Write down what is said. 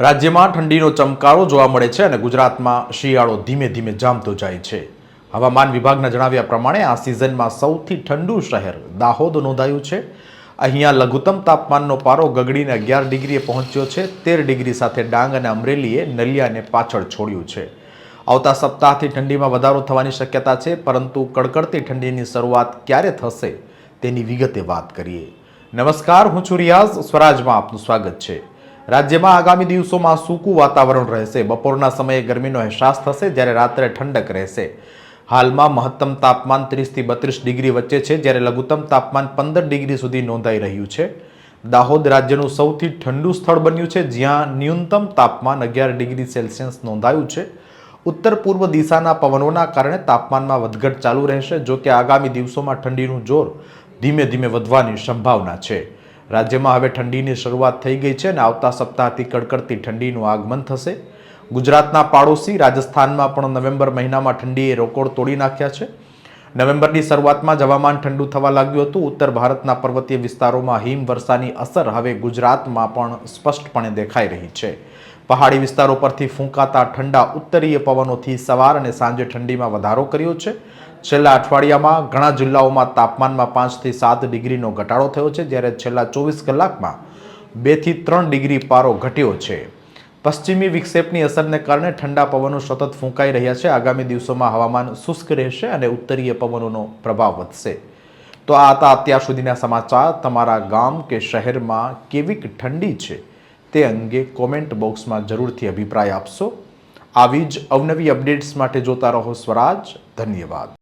રાજ્યમાં ઠંડીનો ચમકારો જોવા મળે છે અને ગુજરાતમાં શિયાળો ધીમે ધીમે જામતો જાય છે. હવામાન વિભાગના જણાવ્યા પ્રમાણે આ સિઝનમાં સૌથી ઠંડુ શહેર દાહોદ નોંધાયું છે. અહીંયા લઘુત્તમ તાપમાનનો પારો ગગડીને અગિયાર ડિગ્રીએ પહોંચ્યો છે. તેર ડિગ્રી સાથે ડાંગ અને અમરેલીએ નલિયાને પાછળ છોડ્યું છે. આવતા સપ્તાહથી ઠંડીમાં વધારો થવાની શક્યતા છે, પરંતુ કડકડતી ઠંડીની શરૂઆત ક્યારે થશે તેની વિગતે વાત કરીએ. નમસ્કાર, હું છું રિયાઝ. સ્વરાજમાં આપનું સ્વાગત છે. રાજ્યમાં આગામી દિવસોમાં સૂકું વાતાવરણ રહેશે. બપોરના સમયે ગરમીનો અહેસાસ થશે, જ્યારે રાત્રે ઠંડક રહેશે. હાલમાં મહત્તમ તાપમાન ત્રીસથી બત્રીસ ડિગ્રી વચ્ચે છે, જ્યારે લઘુત્તમ તાપમાન પંદર ડિગ્રી સુધી નોંધાઈ રહ્યું છે. દાહોદ રાજ્યનું સૌથી ઠંડુ સ્થળ બન્યું છે, જ્યાં ન્યૂનતમ તાપમાન અગિયાર ડિગ્રી સેલ્સિયસ નોંધાયું છે. ઉત્તર પૂર્વ દિશાના પવનોના કારણે તાપમાનમાં વધઘટ ચાલુ રહેશે જો કે આગામી દિવસોમાં ઠંડીનું જોર ધીમે ધીમે વધવાની સંભાવના છે. રાજ્યમાં હવે ઠંડીની શરૂઆત થઈ ગઈ છે અને આવતા સપ્તાહથી કડકડતી ઠંડીનું આગમન થશે. ગુજરાતના પાડોશી રાજસ્થાનમાં પણ નવેમ્બર મહિનામાં ઠંડીએ રેકોર્ડ તોડી નાખ્યા છે. નવેમ્બરની શરૂઆતમાં જ હવામાન ઠંડુ થવા લાગ્યું હતું. ઉત્તર ભારતના પર્વતીય વિસ્તારોમાં હિમવર્ષાની અસર હવે ગુજરાતમાં પણ સ્પષ્ટપણે દેખાઈ રહી છે. પહાડી વિસ્તારો પરથી ફૂંકાતા ઠંડા ઉત્તરીય પવનોથી સવાર અને સાંજે ઠંડીમાં વધારો કર્યો છે. છેલ્લા અઠવાડિયામાં ઘણા જિલ્લાઓમાં તાપમાનમાં પાંચથી સાત ડિગ્રીનો ઘટાડો થયો છે, જ્યારે છેલ્લા ચોવીસ કલાકમાં બેથી ત્રણ ડિગ્રી પારો ઘટ્યો છે. પશ્ચિમી વિક્ષેપની અસરને કારણે ઠંડા પવનો સતત ફૂંકાઈ રહ્યા છે. આગામી દિવસોમાં હવામાન શુષ્ક રહેશે અને ઉત્તરીય પવનોનો પ્રભાવ વધશે. તો આ હતા અત્યાર સુધીના સમાચાર. તમારા ગામ કે શહેરમાં કેવીક ઠંડી છે? તે અંગે કોમેન્ટ બોક્સમાં જરૂરથી અભિપ્રાય આપશો. આવી જ અવનવી અપડેટ્સ માટે જોતા રહો સ્વરાજ. ધન્યવાદ.